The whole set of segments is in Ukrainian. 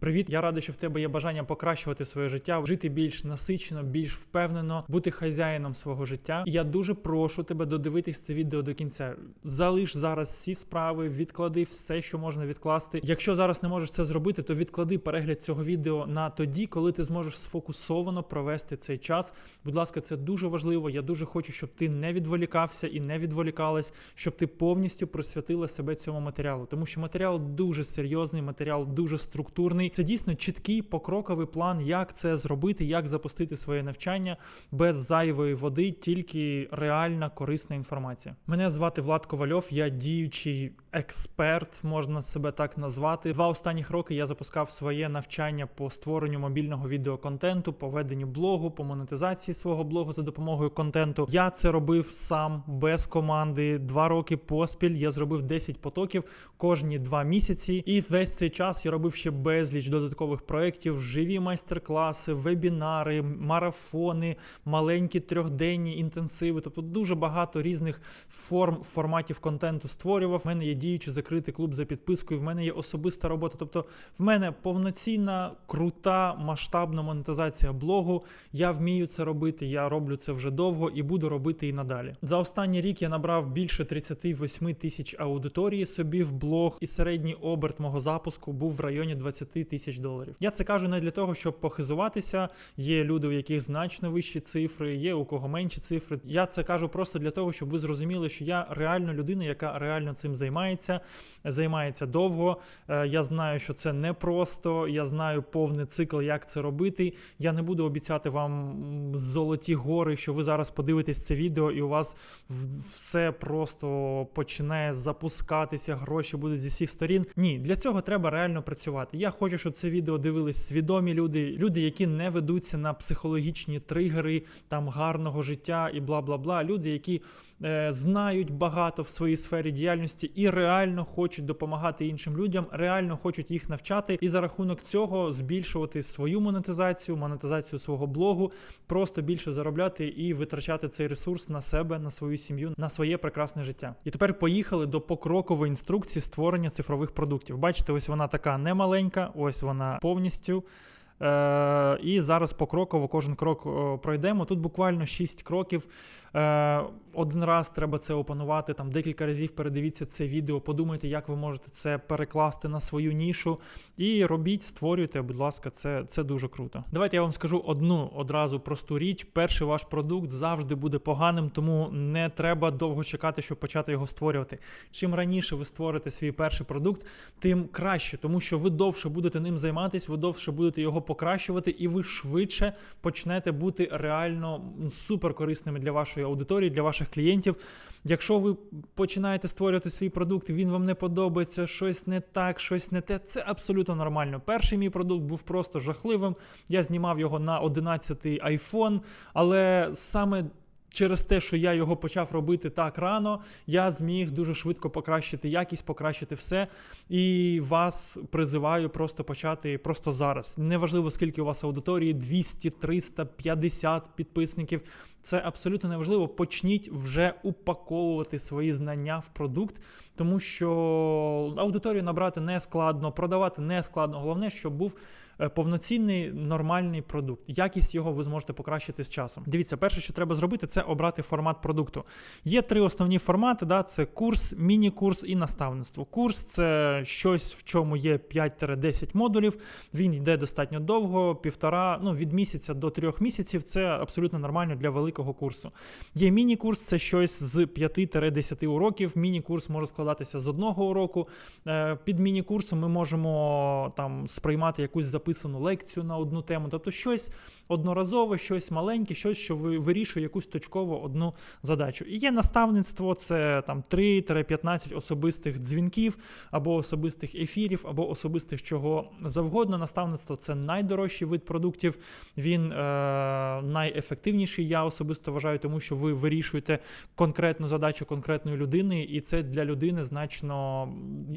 Привіт, я радий, що в тебе є бажання покращувати своє життя, жити більш насичено, більш впевнено, бути хазяїном свого життя. І я дуже прошу тебе додивитись це відео до кінця. Залиш зараз всі справи, відклади все, що можна відкласти. Якщо зараз не можеш це зробити, то відклади перегляд цього відео на тоді, коли ти зможеш сфокусовано провести цей час. Будь ласка, це дуже важливо. Я дуже хочу, щоб ти не відволікався і не відволікалась, щоб ти повністю присвятила себе цьому матеріалу, тому що матеріал дуже серйозний, матеріал дуже структурний. Це дійсно чіткий покроковий план, як це зробити, як запустити своє навчання без зайвої води, тільки реальна корисна інформація. Мене звати Влад Ковальов, я діючий експерт, можна себе так назвати. Два останніх роки я запускав своє навчання по створенню мобільного відеоконтенту, по веденню блогу, по монетизації свого блогу за допомогою контенту. Я це робив сам без команди. Два роки поспіль я зробив 10 потоків кожні два місяці, і весь цей час я робив ще безліч додаткових проєктів, живі майстер-класи, вебінари, марафони, маленькі трьохденні інтенсиви. Тобто дуже багато різних форм форматів контенту створював. В мене є діючий закритий клуб за підпискою. В мене є особиста робота. Тобто, в мене повноцінна, крута, масштабна монетизація блогу. Я вмію це робити. Я роблю це вже довго і буду робити і надалі. За останній рік я набрав більше 38 тисяч аудиторії собі в блог, і середній оберт мого запуску був в районі 20 тисяч доларів. Я це кажу не для того, щоб похизуватися. Є люди, у яких значно вищі цифри, є у кого менші цифри. Я це кажу просто для того, щоб ви зрозуміли, що я реально людина, яка реально цим займається, займається довго. Е, Я знаю, що це непросто. Я знаю повний цикл, як це робити. Я не буду обіцяти вам золоті гори, що ви зараз подивитесь це відео, і у вас все просто почне запускатися, гроші будуть зі всіх сторін. Ні, для цього треба реально працювати. Я хочу, щоб це відео дивились свідомі люди, люди, які не ведуться на психологічні тригери там гарного життя і бла бла бла. Люди, які е, знають багато в своїй сфері діяльності і реально хочуть допомагати іншим людям, реально хочуть їх навчати, і за рахунок цього збільшувати свою монетизацію, монетизацію свого блогу, просто більше заробляти і витрачати цей ресурс на себе, на свою сім'ю, на своє прекрасне життя. І тепер поїхали до покрокової інструкції створення цифрових продуктів. Бачите, ось вона така немаленька, ось вона повністю. Е, і зараз покроково кожен крок е, пройдемо. Тут буквально 6 кроків. Е, один раз треба це опанувати, там декілька разів передивіться це відео, подумайте, як ви можете це перекласти на свою нішу. І робіть, створюйте, будь ласка, це, це дуже круто. Давайте я вам скажу одну одразу просту річ. Перший ваш продукт завжди буде поганим, тому не треба довго чекати, щоб почати його створювати. Чим раніше ви створите свій перший продукт, тим краще, тому що ви довше будете ним займатися, ви довше будете його покращувати, і ви швидше почнете бути реально суперкорисними для вашої аудиторії, для ваших клієнтів. Якщо ви починаєте створювати свій продукт, він вам не подобається, щось не так, щось не те, це абсолютно нормально. Перший мій продукт був просто жахливим. Я знімав його на 11-й iPhone, але саме Через те, що я його почав робити так рано, я зміг дуже швидко покращити якість, покращити все. І вас призиваю просто почати просто зараз. Неважливо, скільки у вас аудиторії, 200, 300, 50 підписників. Це абсолютно неважливо. Почніть вже упаковувати свої знання в продукт, тому що аудиторію набрати не складно, продавати не складно. Головне, щоб був повноцінний нормальний продукт. Якість його ви зможете покращити з часом. Дивіться, перше, що треба зробити, це обрати формат продукту. Є три основні формати: да, це курс, міні-курс і наставництво. Курс це щось, в чому є 5-10 модулів. Він йде достатньо довго, півтора, ну від місяця до трьох місяців. Це абсолютно нормально для великого курсу. Є міні-курс, це щось з 5-10 уроків. Міні-курс може складатися з одного уроку. Е, Під міні-курсом ми можемо там сприймати якусь записану лекцію на одну тему, тобто щось одноразове, щось маленьке, щось, що ви вирішує якусь точково одну задачу. І є наставництво, це там 3-15 особистих дзвінків, або особистих ефірів, або особистих чого завгодно. Наставництво це найдорожчий вид продуктів. Він е, найефективніший. Я особисто вважаю, тому що ви вирішуєте конкретну задачу конкретної людини, і це для людини значно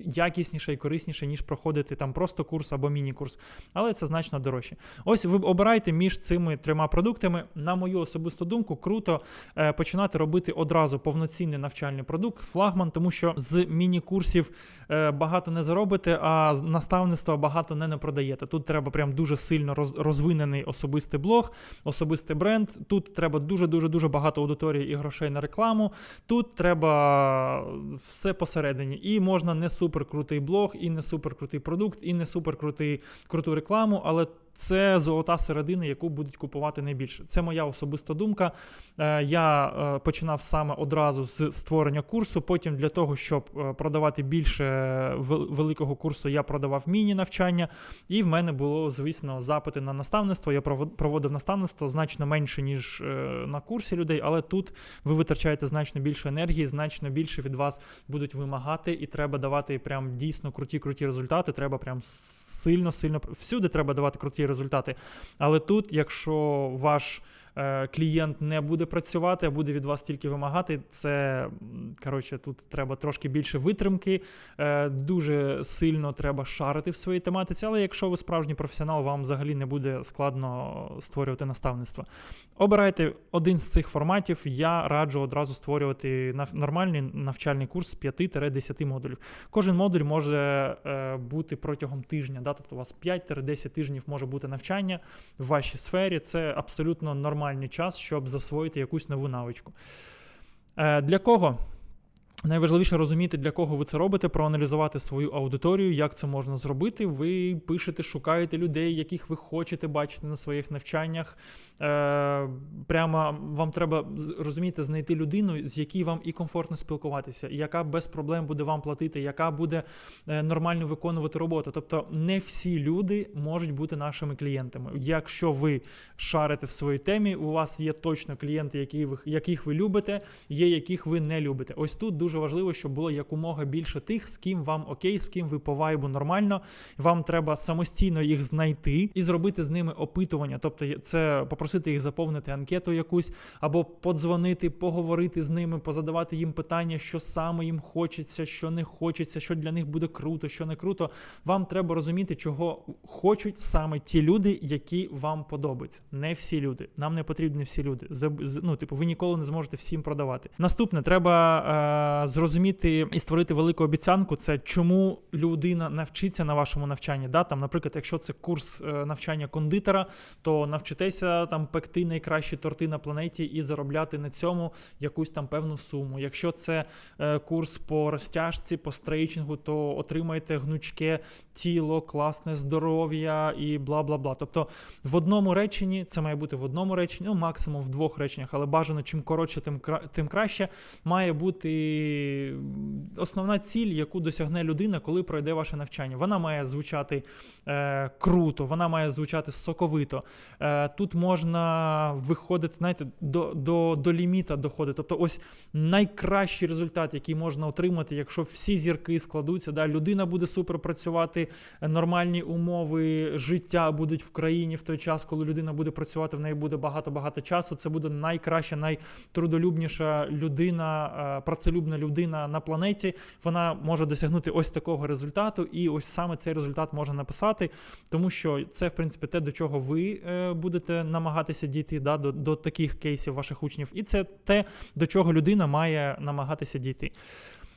якісніше і корисніше, ніж проходити там просто курс або міні-курс. Але це значно дорожче. Ось ви обирайте між цими трьома продуктами. На мою особисту думку, круто е, починати робити одразу повноцінний навчальний продукт, флагман, тому що з міні-курсів е, багато не заробите, а наставництва багато не, не продаєте. Тут треба прям дуже сильно роз, розвинений особистий блог, особистий бренд. Тут треба дуже дуже дуже багато аудиторії і грошей на рекламу. Тут треба все посередині. І можна не супер крутий блог, і не супер крутий продукт, і не супер крутий круту рекламу, але це золота середина, яку будуть купувати найбільше. Це моя особиста думка. Е, Я е, починав саме одразу з створення курсу. Потім для того, щоб е, продавати більше вел- великого курсу, я продавав міні-навчання. І в мене було, звісно, запити на наставництво. Я провод- проводив наставництво значно менше, ніж на курсі людей, але тут ви витрачаєте значно більше енергії, значно більше від вас будуть вимагати, і треба давати прям дійсно круті, круті результати. Треба прям сильно, сильно всюди треба давати круті результати. Але тут, якщо ваш клієнт не буде працювати, а буде від вас тільки вимагати, це коротше, тут треба трошки більше витримки, е, дуже сильно треба шарити в своїй тематиці. Але якщо ви справжній професіонал, вам взагалі не буде складно створювати наставництво. Обирайте один з цих форматів. Я раджу одразу створювати нормальний навчальний курс з 5-10 модулів. Кожен модуль може е, бути протягом тижня. Да? Тобто у вас 5-10 тижнів може бути навчання в вашій сфері. Це абсолютно нормальний час, щоб засвоїти якусь нову навичку. Е, для кого? Найважливіше розуміти, для кого ви це робите, проаналізувати свою аудиторію, як це можна зробити. Ви пишете, шукаєте людей, яких ви хочете бачити на своїх навчаннях. Е, прямо вам треба розумієте, знайти людину, з якій вам і комфортно спілкуватися, яка без проблем буде вам платити, яка буде е, нормально виконувати роботу. Тобто, не всі люди можуть бути нашими клієнтами. Якщо ви шарите в своїй темі, у вас є точно клієнти, яких ви любите, є яких ви не любите. Ось тут дуже важливо, щоб було якомога більше тих, з ким вам окей, з ким ви по вайбу нормально. Вам треба самостійно їх знайти і зробити з ними опитування. Тобто, це попросити їх заповнити анкету якусь, або подзвонити, поговорити з ними, позадавати їм питання, що саме їм хочеться, що не хочеться, що для них буде круто, що не круто. Вам треба розуміти, чого хочуть саме ті люди, які вам подобаються. Не всі люди. Нам не потрібні всі люди. Ну, типу, ви ніколи не зможете всім продавати. Наступне, треба е, зрозуміти і створити велику обіцянку. Це чому людина навчиться на вашому навчанні. Да? Там, наприклад, якщо це курс е, навчання кондитера, то навчитеся там пекти найкращі торти на планеті і заробляти на цьому якусь там певну суму. Якщо це е, курс по розтяжці, по стрейчингу, то отримаєте гнучке тіло, класне здоров'я і бла бла бла. Тобто в одному реченні це має бути в одному реченні, ну максимум в двох реченнях, але бажано чим коротше, тим тим краще. Має бути основна ціль, яку досягне людина, коли пройде ваше навчання. Вона має звучати е, круто, вона має звучати соковито. Е, тут можна виходити, знаєте, до, до, до ліміта доходити. Тобто, ось найкращий результат, який можна отримати, якщо всі зірки складуться, да, людина буде супер працювати, нормальні умови життя будуть в країні в той час, коли людина буде працювати, в неї буде багато-багато часу. Це буде найкраща, найтрудолюбніша людина, е, працелюбна людина на планеті. Вона може досягнути ось такого результату, і ось саме цей результат можна написати, тому що це, в принципі, те, до чого ви е, будете намагатися дійти, да, до, до таких кейсів ваших учнів, і це те, до чого людина має намагатися дійти.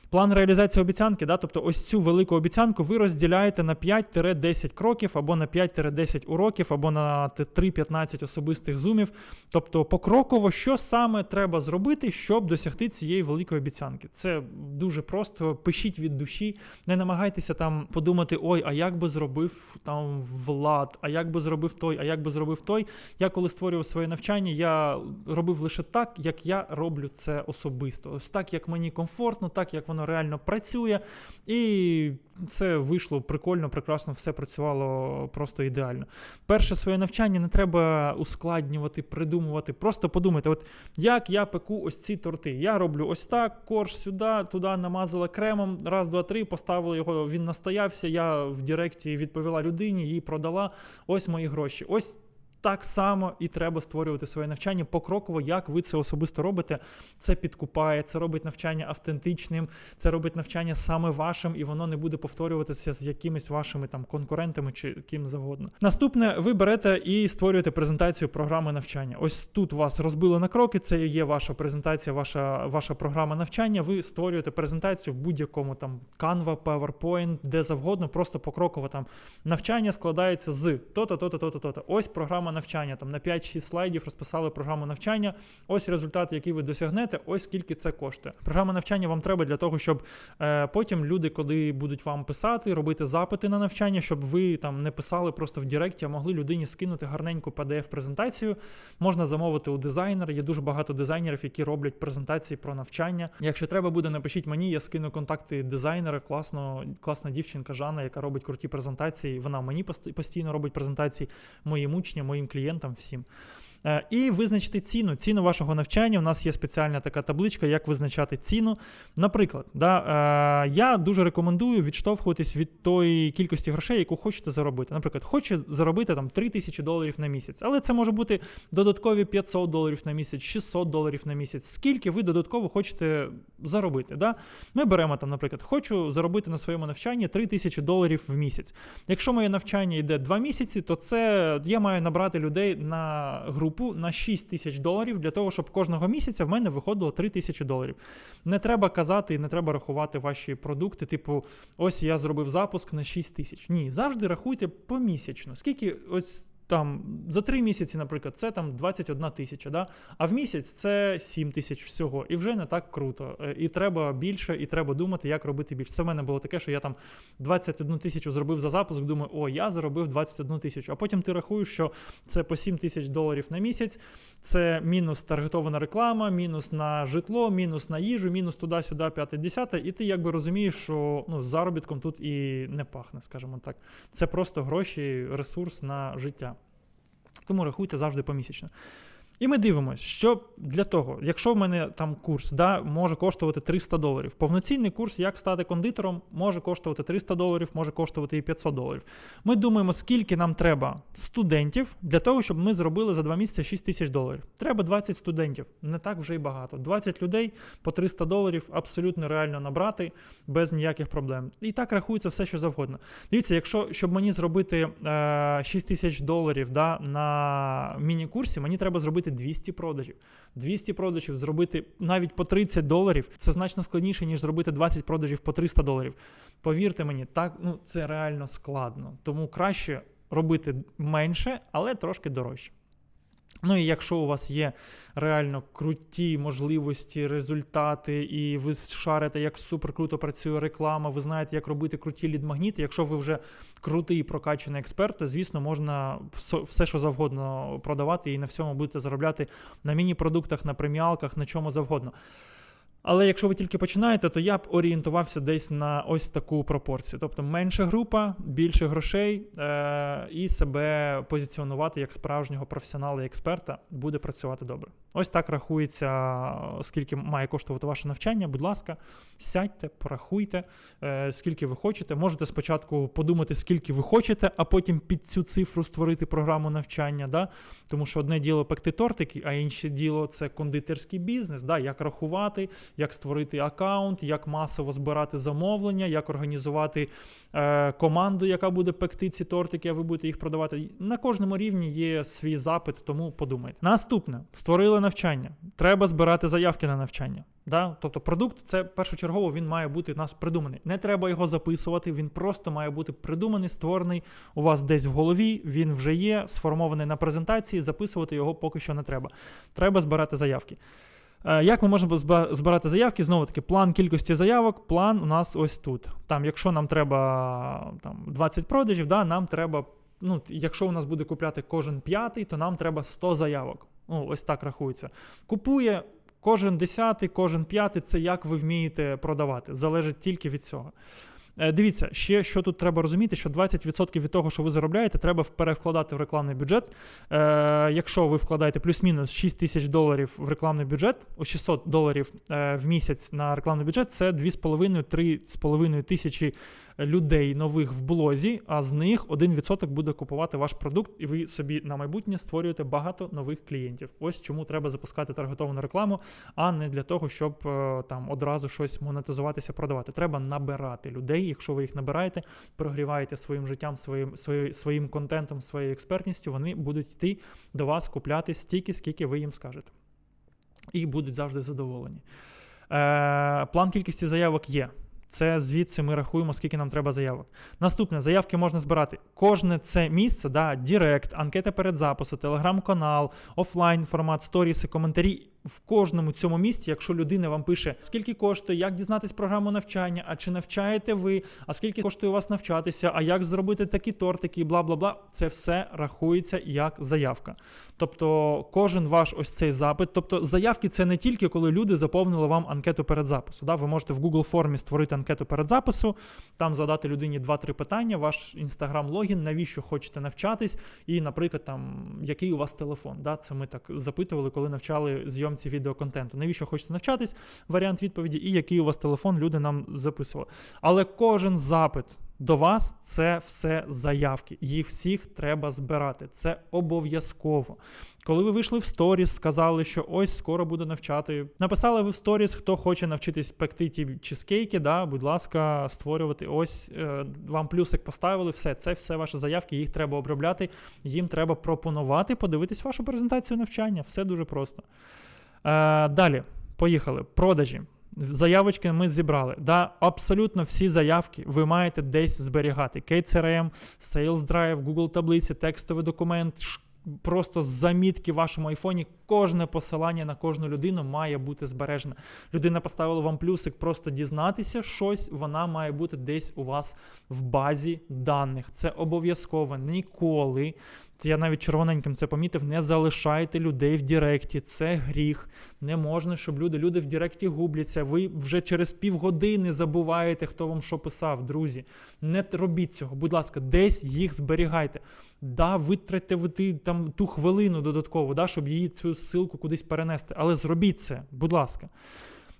План реалізації обіцянки, да, тобто ось цю велику обіцянку ви розділяєте на 5-10 кроків, або на 5-10 уроків, або на 3-15 особистих зумів. Тобто покроково, що саме треба зробити, щоб досягти цієї великої обіцянки. Це дуже просто. Пишіть від душі, не намагайтеся там подумати: ой, а як би зробив там влад, а як би зробив той, а як би зробив той. Я коли створював своє навчання, я робив лише так, як я роблю це особисто. Ось так, як мені комфортно, так як воно реально працює. І це вийшло прикольно, прекрасно, все працювало просто ідеально. Перше своє навчання не треба ускладнювати, придумувати. Просто подумайте, от як я пеку ось ці торти. Я роблю ось так, корж сюди, туди намазала кремом, раз, два, три, поставила його, він настоявся. Я в Директі відповіла людині, їй продала. Ось мої гроші. Ось Так само і треба створювати своє навчання покроково, як ви це особисто робите. Це підкупає, це робить навчання автентичним, це робить навчання саме вашим, і воно не буде повторюватися з якимись вашими там конкурентами чи ким завгодно. Наступне, ви берете і створюєте презентацію програми навчання. Ось тут вас розбили на кроки. Це є ваша презентація, ваша ваша програма навчання. Ви створюєте презентацію в будь-якому там Canva, PowerPoint, де завгодно, просто покроково там навчання складається з то-то, то-то, то-то, то-то. Ось програма навчання. Там на 5-6 слайдів розписали програму навчання. Ось результат, який ви досягнете, ось скільки це коштує. Програма навчання вам треба для того, щоб е, потім люди, коли будуть вам писати, робити запити на навчання, щоб ви там не писали просто в Директі, а могли людині скинути гарненьку PDF-презентацію. Можна замовити у дизайнера. Є дуже багато дизайнерів, які роблять презентації про навчання. Якщо треба буде, напишіть мені, я скину контакти дизайнера. Класно, класна дівчинка Жанна, яка робить круті презентації. Вона мені пост- постійно робить презентації моїм учням, моїм клієнтам, всім. Е, І визначити ціну, ціну вашого навчання. У нас є спеціальна така табличка, як визначати ціну. Наприклад, да, е, я дуже рекомендую відштовхуватись від тої кількості грошей, яку хочете заробити. Наприклад, хочу заробити там 3 тисячі доларів на місяць, але це може бути додаткові 500 доларів на місяць, 600 доларів на місяць. Скільки ви додатково хочете заробити? Да? Ми беремо там, наприклад, хочу заробити на своєму навчанні 3 тисячі доларів в місяць. Якщо моє навчання йде 2 місяці, то це я маю набрати людей на групу на 6 тисяч доларів для того, щоб кожного місяця в мене виходило 3 тисячі доларів. Не треба казати і не треба рахувати ваші продукти, типу, ось я зробив запуск на 6 тисяч. Ні, завжди рахуйте помісячно. Скільки ось. Там за три місяці, наприклад, це там 21 тисяча, да? а в місяць це 7 тисяч всього. І вже не так круто. Е, І треба більше, і треба думати, як робити більше. Це в мене було таке, що я там 21 тисячу зробив за запуск, думаю, о, я заробив 21 тисячу. А потім ти рахуєш, що це по 7 тисяч доларів на місяць, це мінус таргетована реклама, мінус на житло, мінус на їжу, мінус туди-сюди, п'яте, десяте, і ти якби розумієш, що ну, заробітком тут і не пахне, скажімо так. Це просто гроші, ресурс на життя. Тому рахуйте завжди помісячно. І ми дивимося, що для того, якщо в мене там курс да, може коштувати 300 доларів, повноцінний курс, як стати кондитером, може коштувати 300 доларів, може коштувати і 500 доларів. Ми думаємо, скільки нам треба студентів для того, щоб ми зробили за два місяці 6 тисяч доларів. Треба 20 студентів, не так вже й багато. 20 людей по 300 доларів абсолютно реально набрати без ніяких проблем. І так рахується все, що завгодно. Дивіться, якщо щоб мені зробити е, 6 тисяч доларів да, на міні-курсі, мені треба зробити 200 продажів. 200 продажів зробити навіть по 30 доларів це значно складніше, ніж зробити 20 продажів по 300 доларів. Повірте мені, так ну це реально складно. Тому краще робити менше, але трошки дорожче. Ну і якщо у вас є реально круті можливості, результати, і ви шарите, як супер круто працює реклама, ви знаєте, як робити круті лід-магніти. Якщо ви вже крутий прокачаний експерт, то звісно можна все- що завгодно продавати, і на всьому будете заробляти на міні-продуктах, на преміалках, на чому завгодно. Але якщо ви тільки починаєте, то я б орієнтувався десь на ось таку пропорцію. Тобто менша група, більше грошей е- і себе позиціонувати як справжнього професіонала і експерта буде працювати добре. Ось так рахується, скільки має коштувати ваше навчання. Будь ласка, сядьте, порахуйте, е- скільки ви хочете. Можете спочатку подумати, скільки ви хочете, а потім під цю цифру створити програму навчання. Да? Тому що одне діло пекти тортики, а інше діло це кондитерський бізнес. Да? Як рахувати, як створити аккаунт, як масово збирати замовлення, як організувати е, команду, яка буде пекти ці тортики, а ви будете їх продавати. На кожному рівні є свій запит, тому подумайте. Наступне створили навчання. Треба збирати заявки на навчання. Да? Тобто продукт це першочергово він має бути у нас придуманий. Не треба його записувати, він просто має бути придуманий, створений у вас десь в голові. Він вже є, сформований на презентації. Записувати його поки що не треба. Треба збирати заявки. Е, Як ми можемо збирати заявки? Знову таки, план кількості заявок, план у нас ось тут. Там, якщо нам треба там, 20 продажів, да, нам треба. Ну, якщо у нас буде купляти кожен п'ятий, то нам треба 100 заявок. Ну, ось так рахується. Купує кожен десятий, кожен п'ятий це як ви вмієте продавати. Залежить тільки від цього. Е, Дивіться, ще що тут треба розуміти, що 20% від того, що ви заробляєте, треба перевкладати в рекламний бюджет. Е, якщо ви вкладаєте плюс-мінус 6 тисяч доларів в рекламний бюджет, у 600 доларів е, в місяць на рекламний бюджет, це 2,5-3,5 тисячі людей нових в блозі, а з них 1% буде купувати ваш продукт, і ви собі на майбутнє створюєте багато нових клієнтів. Ось чому треба запускати таргетовану рекламу, а не для того, щоб е, там одразу щось монетизуватися, продавати. Треба набирати людей. Якщо ви їх набираєте, прогріваєте своїм життям, своїм, своїм, своїм контентом, своєю експертністю, вони будуть йти до вас купляти стільки, скільки ви їм скажете. І будуть завжди задоволені. Е, план кількості заявок є. Це звідси ми рахуємо, скільки нам треба заявок. Наступне, заявки можна збирати. Кожне це місце, да, Дірект, анкета перед запису, телеграм-канал, офлайн формат, сторіси, коментарі. В кожному цьому місці, якщо людина вам пише, скільки коштує, як дізнатись програму навчання, а чи навчаєте ви, а скільки коштує у вас навчатися, а як зробити такі тортики, бла бла бла, це все рахується як заявка. Тобто кожен ваш ось цей запит. Тобто заявки це не тільки коли люди заповнили вам анкету перед запису. Да? Ви можете в Google формі створити анкету перед запису, там задати людині 2-3 питання, ваш інстаграм-логін, навіщо хочете навчатись, і, наприклад, там який у вас телефон. Да? Це ми так запитували, коли навчали зйомці відеоконтенту. Навіщо хочете навчатись? Варіант відповіді, і який у вас телефон, люди нам записували. Але кожен запит. До вас це все заявки. Їх всіх треба збирати. Це обов'язково. Коли ви вийшли в сторіс, сказали, що ось скоро буду навчати. Написали ви в сторіс, хто хоче навчитись пекти ті чизкейки, да, будь ласка, створювати. Ось е, вам плюсик поставили. Все, це все ваші заявки, їх треба обробляти. Їм треба пропонувати, подивитись вашу презентацію навчання. Все дуже просто. Е, далі, поїхали. Продажі. Заявочки ми зібрали. Да, абсолютно всі заявки ви маєте десь зберігати. KCRM, Sales Drive, Google таблиці, текстовий документ, просто замітки в вашому айфоні. Кожне посилання на кожну людину має бути збережене. Людина поставила вам плюсик, просто дізнатися щось, вона має бути десь у вас в базі даних. Це обов'язково ніколи. Це я навіть червоненьким це помітив. Не залишайте людей в Діректі. Це гріх. Не можна, щоб люди. Люди в Діректі губляться. Ви вже через півгодини забуваєте, хто вам що писав, друзі. Не робіть цього. Будь ласка, десь їх зберігайте. Да, витратьте ви ти там ту хвилину додатково, да, щоб її цю ссылку кудись перенести. Але зробіть це, будь ласка.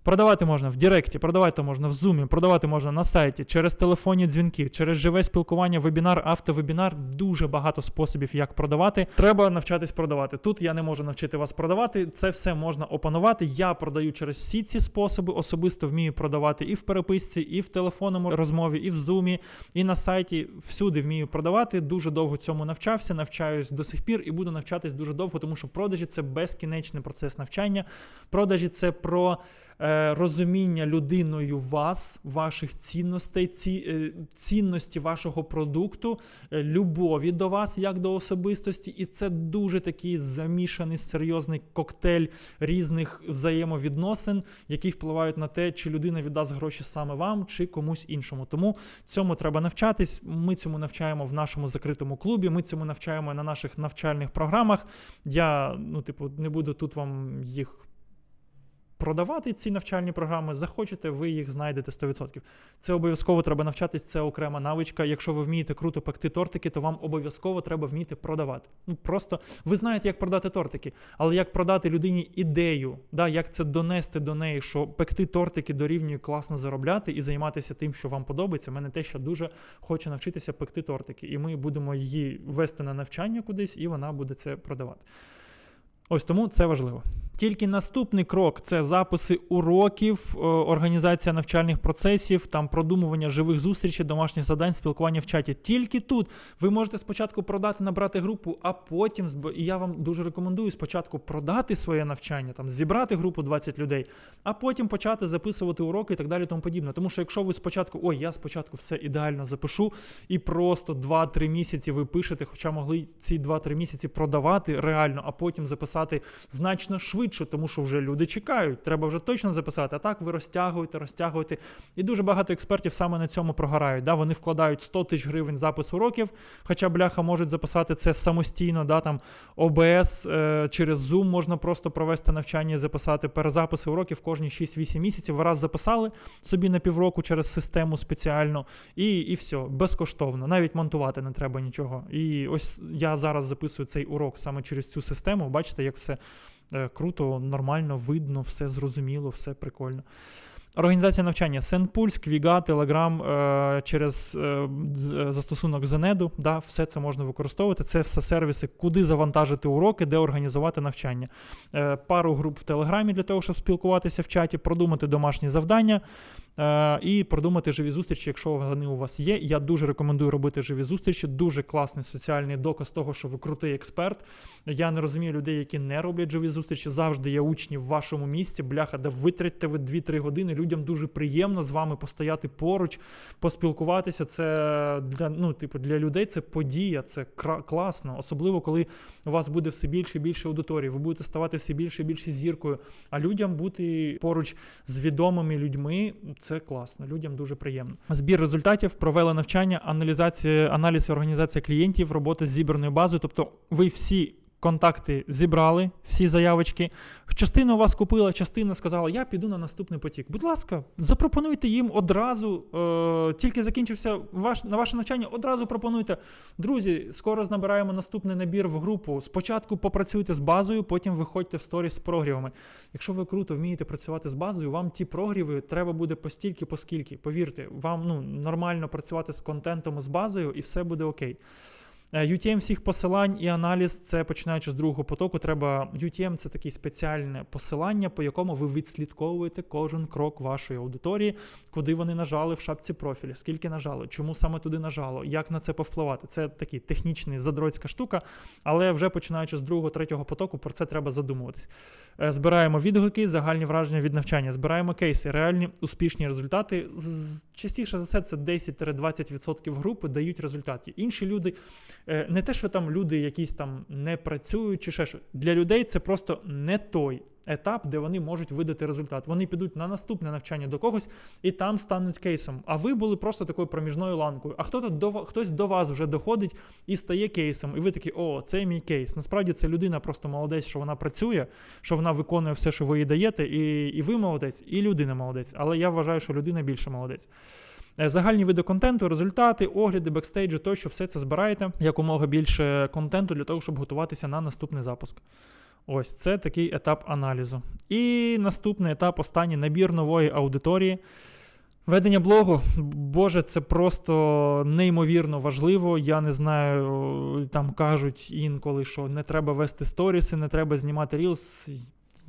Продавати можна в Директі, продавати можна в Zoom, продавати можна на сайті, через телефонні дзвінки, через живе спілкування, вебінар, автовебінар. Дуже багато способів, як продавати. Треба навчатись продавати. Тут я не можу навчити вас продавати. Це все можна опанувати. Я продаю через всі ці способи. Особисто вмію продавати і в переписці, і в телефонному розмові, і в Zoom, і на сайті. Всюди вмію продавати. Дуже довго цьому навчався, навчаюсь до сих пір і буду навчатись дуже довго, тому що продажі це безкінечний процес навчання. Продажі це про розуміння людиною вас, ваших цінностей, ці, е, цінності вашого продукту, е, любові до вас як до особистості, і це дуже такий замішаний серйозний коктейль різних взаємовідносин, які впливають на те, чи людина віддасть гроші саме вам, чи комусь іншому. Тому цьому треба навчатись. Ми цьому навчаємо в нашому закритому клубі. Ми цьому навчаємо на наших навчальних програмах. Я, ну, типу, не буду тут вам їх продавати ці навчальні програми, захочете, ви їх знайдете 100%. Це обов'язково треба навчатись, це окрема навичка. Якщо ви вмієте круто пекти тортики, то вам обов'язково треба вміти продавати. Ну просто ви знаєте, як продати тортики, але як продати людині ідею, да, як це донести до неї, що пекти тортики дорівнює класно заробляти і займатися тим, що вам подобається. Мене те, що дуже хоче навчитися пекти тортики, і ми будемо її вести на навчання кудись, і вона буде це продавати. Ось тому це важливо. Тільки наступний крок це записи уроків, е, організація навчальних процесів, там продумування живих зустрічей, домашніх завдань, спілкування в чаті. Тільки тут ви можете спочатку продати, набрати групу, а потім і я вам дуже рекомендую спочатку продати своє навчання, там зібрати групу 20 людей, а потім почати записувати уроки і так далі, тому подібне. Тому що якщо ви спочатку, ой, я спочатку все ідеально запишу, і просто 2-3 місяці ви пишете, хоча могли ці 2-3 місяці продавати реально, а потім записати значно швидше швидше, тому що вже люди чекають. Треба вже точно записати. А так ви розтягуєте, розтягуєте. І дуже багато експертів саме на цьому прогорають. Да? Вони вкладають 100 тисяч гривень запис уроків, хоча бляха можуть записати це самостійно, да? там ОБС е, через Zoom можна просто провести навчання і записати перезаписи уроків кожні 6-8 місяців. Ви раз записали собі на півроку через систему спеціальну, і, і все, безкоштовно. Навіть монтувати не треба нічого. І ось я зараз записую цей урок саме через цю систему. Бачите, як все круто, нормально, видно, все зрозуміло, все прикольно. Організація навчання Сенпульс, Квіга, Телеграм е, через е, е, застосунок Зенеду. Да, все це можна використовувати. Це все сервіси, куди завантажити уроки, де організувати навчання. Пару груп в Телеграмі для того, щоб спілкуватися в чаті, продумати домашні завдання. І продумати живі зустрічі, якщо вони у вас є. Я дуже рекомендую робити живі зустрічі. Дуже класний соціальний доказ того, що ви крутий експерт. Я не розумію людей, які не роблять живі зустрічі. Завжди є учні в вашому місці. Бляха, де витратьте ви 2-3 години. Людям дуже приємно з вами постояти поруч, поспілкуватися. Це для ну, типу, для людей це подія, це кра- класно, особливо коли у вас буде все більше і більше аудиторії. Ви будете ставати все більше і більше зіркою. А людям бути поруч з відомими людьми це класно. Людям дуже приємно. Збір результатів, провели навчання, аналізація, аналіз і організація клієнтів, робота з зібраною базою. Тобто, ви всі. Контакти зібрали, всі заявочки. Частина вас купила, частина сказала, я піду на наступний потік. Будь ласка, запропонуйте їм одразу, е, тільки закінчився ваш, на ваше навчання, одразу пропонуйте. Друзі, скоро набираємо наступний набір в групу. Спочатку попрацюйте з базою, потім виходьте в сторіс з прогрівами. Якщо ви круто вмієте працювати з базою, вам ті прогріви треба буде постільки, поскільки. Повірте, вам ну, нормально працювати з контентом, з базою, і все буде окей. Е, UTM всіх посилань і аналіз це починаючи з другого потоку. Треба UTM це таке спеціальне посилання, по якому ви відслідковуєте кожен крок вашої аудиторії, куди вони нажали в шапці профіля, скільки нажало, чому саме туди нажало, як на це повпливати. Це такий технічний задроцька штука, але вже починаючи з другого, третього потоку, про це треба задумуватись. Е, Збираємо відгуки, загальні враження від навчання, збираємо кейси, реальні успішні результати. Частіше за все, це 10-20% групи дають результати. Інші люди не те, що там люди якісь там не працюють чи ще що. Для людей це просто не той етап, де вони можуть видати результат. Вони підуть на наступне навчання до когось і там стануть кейсом. А ви були просто такою проміжною ланкою. А хто до хтось до вас вже доходить і стає кейсом. І ви такі, о, це мій кейс. Насправді це людина просто молодець, що вона працює, що вона виконує все, що ви їй даєте, і, і ви молодець, і людина молодець. Але я вважаю, що людина більше молодець. Е, Загальні види контенту, результати, огляди, бекстейджі, тощо, все це збираєте якомога більше контенту для того, щоб готуватися на наступний запуск. Ось це такий етап аналізу. І наступний етап, останній набір нової аудиторії. Ведення блогу, Боже, це просто неймовірно важливо. Я не знаю, там кажуть інколи, що не треба вести сторіси, не треба знімати рілс.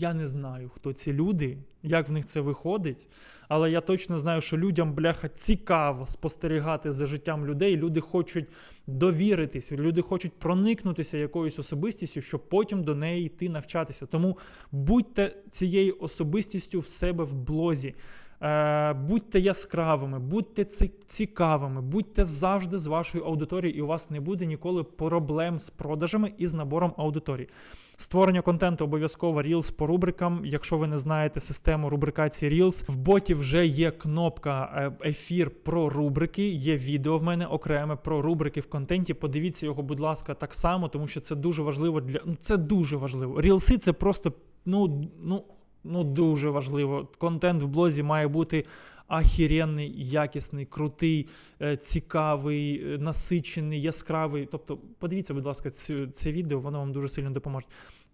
Я не знаю, хто ці люди, як в них це виходить. Але я точно знаю, що людям, бляха, цікаво спостерігати за життям людей. Люди хочуть довіритись, люди хочуть проникнутися якоюсь особистістю, щоб потім до неї йти навчатися. Тому будьте цією особистістю в себе в блозі. Е, будьте яскравими, будьте цікавими, будьте завжди з вашою аудиторією, і у вас не буде ніколи проблем з продажами і з набором аудиторії. Створення контенту обов'язково Reels по рубрикам. Якщо ви не знаєте систему рубрикації Reels, в боті вже є кнопка е, ефір про рубрики. Є відео в мене окреме про рубрики в контенті. Подивіться його, будь ласка, так само, тому що це дуже важливо для ну це дуже важливо. Рілси це просто ну, ну, ну дуже важливо. Контент в блозі має бути. Ахіренний, якісний, крутий, е, цікавий, е, насичений, яскравий. Тобто, подивіться, будь ласка, це, це відео, воно вам дуже сильно допоможе.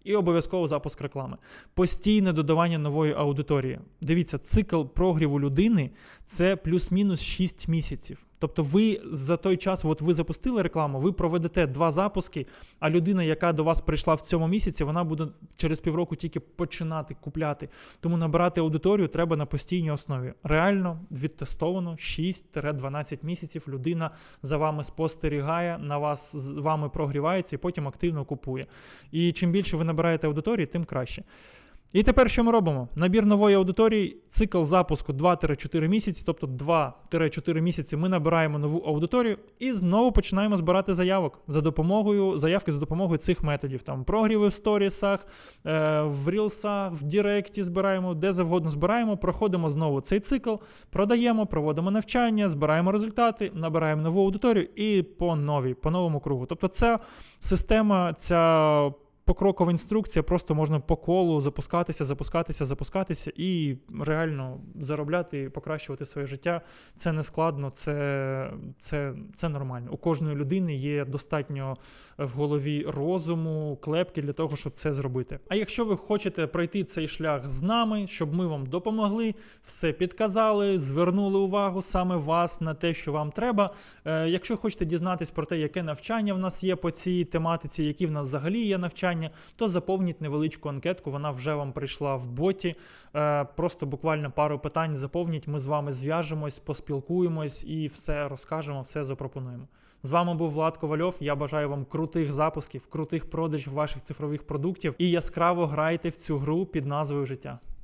І обов'язково запуск реклами. Постійне додавання нової аудиторії. Дивіться, цикл прогріву людини це плюс-мінус 6 місяців. Тобто, ви за той час, от ви запустили рекламу, ви проведете два запуски, а людина, яка до вас прийшла в цьому місяці, вона буде через півроку тільки починати купляти. Тому набирати аудиторію треба на постійній основі. Реально відтестовано 6-12 місяців. Людина за вами спостерігає, на вас з вами прогрівається і потім активно купує. І чим більше ви набираєте аудиторії, тим краще. І тепер що ми робимо? Набір нової аудиторії, цикл запуску 2-4 місяці, тобто 2-4 місяці ми набираємо нову аудиторію і знову починаємо збирати заявок за допомогою заявки за допомогою цих методів. Там прогріви в сторісах, е, в рілсах, в Діректі збираємо, де завгодно збираємо, проходимо знову цей цикл, продаємо, проводимо навчання, збираємо результати, набираємо нову аудиторію і по новій, по новому кругу. Тобто, ця система, ця покрокова інструкція, просто можна по колу запускатися, запускатися, запускатися і реально заробляти і покращувати своє життя. Це не складно, це, це, це нормально. У кожної людини є достатньо в голові розуму, клепки для того, щоб це зробити. А якщо ви хочете пройти цей шлях з нами, щоб ми вам допомогли, все підказали, звернули увагу саме вас на те, що вам треба. Е, якщо хочете дізнатись про те, яке навчання в нас є по цій тематиці, які в нас взагалі є навчання, то заповніть невеличку анкетку, вона вже вам прийшла в боті. Е, просто буквально пару питань заповніть, ми з вами зв'яжемось, поспілкуємось і все розкажемо, все запропонуємо. З вами був Влад Ковальов. Я бажаю вам крутих запусків, крутих продажів ваших цифрових продуктів і яскраво грайте в цю гру під назвою життя.